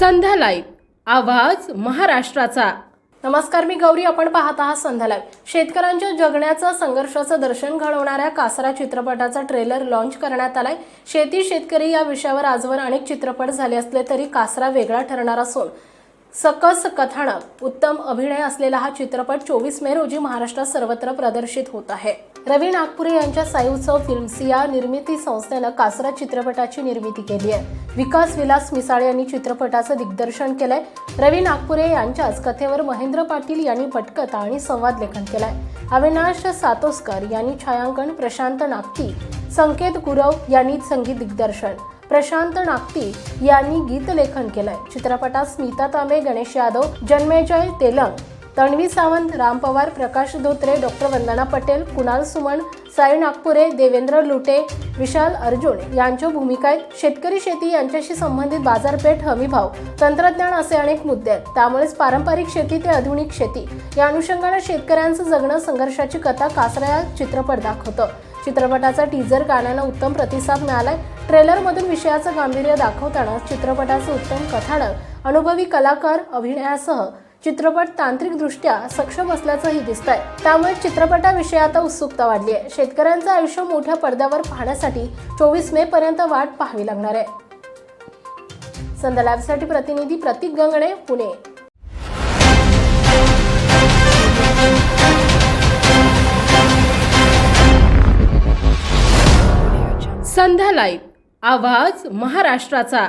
संध्या live. आवाज महाराष्ट्राचा. नमस्कार मी गौरी. आपण पाहत आहात संध्या लाईव्ह. शेतकऱ्यांच्या जगण्याचं संघर्षाचं दर्शन घडवणाऱ्या कासरा चित्रपटाचा ट्रेलर लॉन्च करण्यात आलाय. शेती शेतकरी या विषयावर आजवर अनेक चित्रपट झाले असले तरी कासरा वेगळा ठरणार असून सकस कथानक उत्तम अभिनय असलेला हा चित्रपट चोवीस मे रोजी महाराष्ट्रात सर्वत्र प्रदर्शित होत आहे. रवी नागपुरे यांच्या साई उत्सव फिल्म्स या निर्मिती संस्थेनं कासरा चित्रपटाची निर्मिती केली आहे. विकास विलास मिसाळ यांनी चित्रपटाचं दिग्दर्शन केलंय. रवी नागपुरे यांच्याच कथेवर महेंद्र पाटील यांनी पटकथा आणि संवाद लेखन केलंय. अविनाश सातोस्कर यांनी छायांकन प्रशांत नागती संकेत गुरव यांनी संगीत दिग्दर्शन प्रशांत नागती यांनी गीतलेखन केलंय. चित्रपटात स्मिता तांबे गणेश यादव जन्मेजय तेलंग तन्वी सावंत राम पवार प्रकाश धोत्रे डॉक्टर वंदना पटेल कुणाल सुमन साई नागपुरे देवेंद्र लुटे विशाल अर्जुन यांच्या भूमिका आहेत. शेतकरी शेती यांच्याशी संबंधित बाजारपेठ हमीभाव तंत्रज्ञान असे अनेक मुद्दे आहेत. त्यामुळेच पारंपरिक शेती ते आधुनिक शेती या अनुषंगानं शेतकऱ्यांचं जगणं संघर्षाची कथा कासरा या चित्रपट दाखवतं. चित्रपटाचा टीझर गाण्याला उत्तम प्रतिसाद मिळालाय. ट्रेलरमधून विषयाचं गांभीर्य दाखवताना चित्रपटाचं उत्तम कथानक अनुभवी कलाकार अभिनयासह चित्रपट तांत्रिकदृष्ट्या सक्षम असल्याचंही दिसतंय. त्यामुळे चित्रपटाविषयी आता उत्सुकता वाढली आहे शेतकऱ्यांचं आयुष्य मोठ्या पडद्यावर पाहण्यासाठी चोवीस मे पर्यंत वाट पाहावी लागणार आहे. संध्या लाईव्हसाठी प्रतिनिधी प्रतीक गंगणे पुणे. संध्या लाईव्ह. आवाज महाराष्ट्राचा.